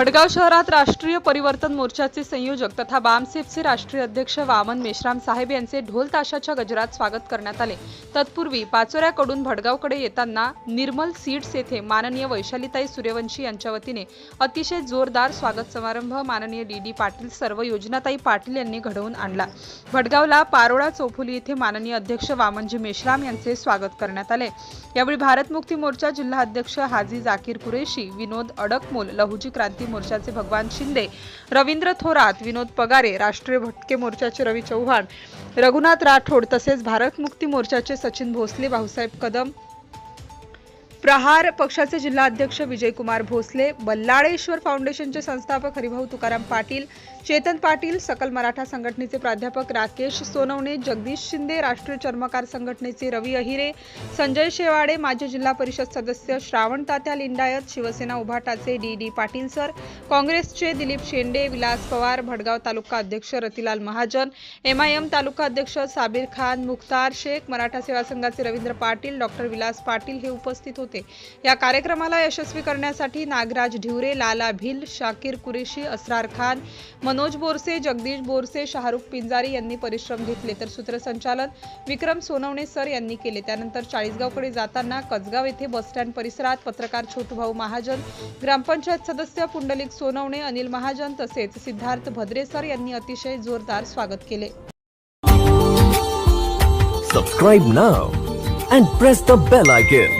भडगाव शहरात राष्ट्रीय परिवर्तन मोर्चाचे संयोजक तथा बामसेफचे राष्ट्रीय अध्यक्ष वामन मेश्राम साहेब यांचे ढोल ताशाच्या गजरात स्वागत करण्यात आले. तत्पूर्वी पाचोऱ्याकडून भडगावकडे येताना निर्मल सीड्स येथे माननीय वैशालीताई सूर्यवंशी यांच्या वतीने अतिशय जोरदार स्वागत समारंभ माननीय डी डी पाटील सर्व योजनाताई पाटील यांनी घडवून आणला. भडगावला पारोळा चौफुली येथे माननीय अध्यक्ष वामनजी मेश्राम यांचे स्वागत करण्यात आले. यावेळी भारत मुक्ती मोर्चा जिल्हा अध्यक्ष हाजी जाकीर कुरेशी विनोद अडकमोल लहुजी क्रांती मोर्चाचे भगवान शिंदे रवींद्र थोरात विनोद पगारे राष्ट्रीय भटके मोर्चाचे रवी चव्हाण रघुनाथ राठोड तसेच भारत मुक्ती मोर्चाचे सचिन भोसले भाऊसाहेब कदम प्रहार पक्षाचे जिल्हा अध्यक्ष विजयकुमार भोसले बल्लाळेश्वर फाउंडेशनचे संस्थापक हरिभाऊ तुकाराम पाटील चेतन पाटील सकल मराठा संघटनेचे प्राध्यापक राकेश सोनवणे जगदीश शिंदे राष्ट्रीय चर्मकार संघटनेचे रवी अहिरे संजय शेवाडे माजी जिल्हा परिषद सदस्य श्रावण तात्या लिंडायत शिवसेना उभाटाचे डी डी पाटील सर काँग्रेसचे दिलीप शेंडे विलास पवार भडगाव तालुका अध्यक्ष रतिलाल महाजन एमआयएम तालुका अध्यक्ष साबिर खान मुख्तार शेख मराठा सेवा संघाचे रवींद्र पाटील डॉक्टर विलास पाटील हे उपस्थित होते. या कार्यक्रमाला यशस्वी करण्यासाठी नागराज ढिवरे लाला भिल शाकीर कुरेशी असरार खान मनोज बोरसे जगदीश बोरसे शाहरुख पिंजारी यांनी परिश्रम घेतले. तर सूत्रसंचालन विक्रम सोनवणे सर यांनी केले. त्यानंतर चाळीसगावकडे जाताना कसगाव येथे बसस्टँड परिसरात पत्रकार छोटूभाऊ महाजन ग्रामपंचायत सदस्य पुंडलिक सोनवणे अनिल महाजन तसेच सिद्धार्थ भद्रे सर यांनी अतिशय जोरदार स्वागत केले. Subscribe now and press the bell icon.